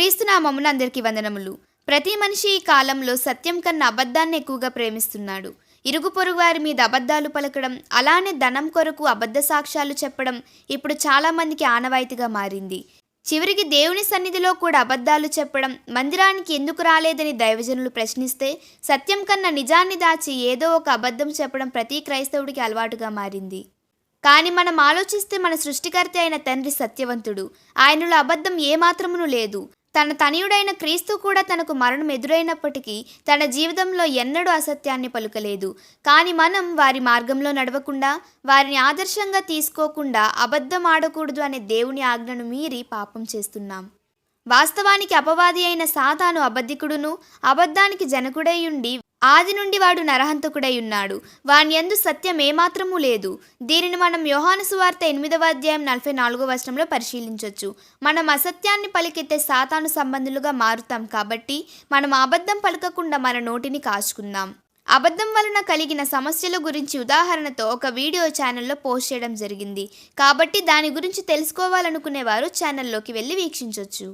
క్రీస్తునామమున అందరికీ వందనములు. ప్రతి మనిషి ఈ కాలంలో సత్యం కన్నా అబద్ధాన్ని ఎక్కువగా ప్రేమిస్తున్నాడు. ఇరుగు పొరుగు వారి మీద అబద్ధాలు పలకడం అలానే ధనం కొరకు అబద్ధ సాక్ష్యాలు చెప్పడం ఇప్పుడు చాలామందికి ఆనవాయితీగా మారింది. చివరికి దేవుని సన్నిధిలో కూడా అబద్ధాలు చెప్పడం మందిరానికి ఎందుకు రాలేదని దైవజనులు ప్రశ్నిస్తే సత్యం కన్నా నిజాన్ని దాచి ఏదో ఒక అబద్ధం చెప్పడం ప్రతి క్రైస్తవుడికి అలవాటుగా మారింది. కానీ మనం ఆలోచిస్తే మన సృష్టికర్త అయిన తండ్రి సత్యవంతుడు. ఆయనలో అబద్ధం ఏమాత్రమును లేదు. తన తనయుడైన క్రీస్తు కూడా తనకు మరణం ఎదురైనప్పటికీ తన జీవితంలో ఎన్నడూ అసత్యాన్ని పలుకలేదు. కానీ మనం వారి మార్గంలో నడవకుండా వారిని ఆదర్శంగా తీసుకోకుండా అబద్ధం ఆడకూడదు అనే దేవుని ఆజ్ఞను మీరి పాపం చేస్తున్నాం. వాస్తవానికి అపవాది అయిన సాతాను అబద్ధికుడును అబద్ధానికి జనకుడై ఉండి ఆది నుండి వాడు నరహంతకుడై ఉన్నాడు. వాని యందు సత్యం ఏమాత్రము లేదు. దీనిని మనం యోహాను సువార్త ఎనిమిదవ అధ్యాయం నలభై నాలుగో వచనంలో పరిశీలించవచ్చు మనం అసత్యాన్ని పలికెత్తే సాతాను సంబంధులుగా మారుతాం కాబట్టి మనం అబద్ధం పలకకుండా మన నోటిని కాచుకుందాం. అబద్ధం వలన కలిగిన సమస్యల గురించి ఉదాహరణతో ఒక వీడియో ఛానల్లో పోస్ట్ చేయడం జరిగింది. కాబట్టి దాని గురించి తెలుసుకోవాలనుకునేవారు ఛానల్లోకి వెళ్ళి వీక్షించవచ్చు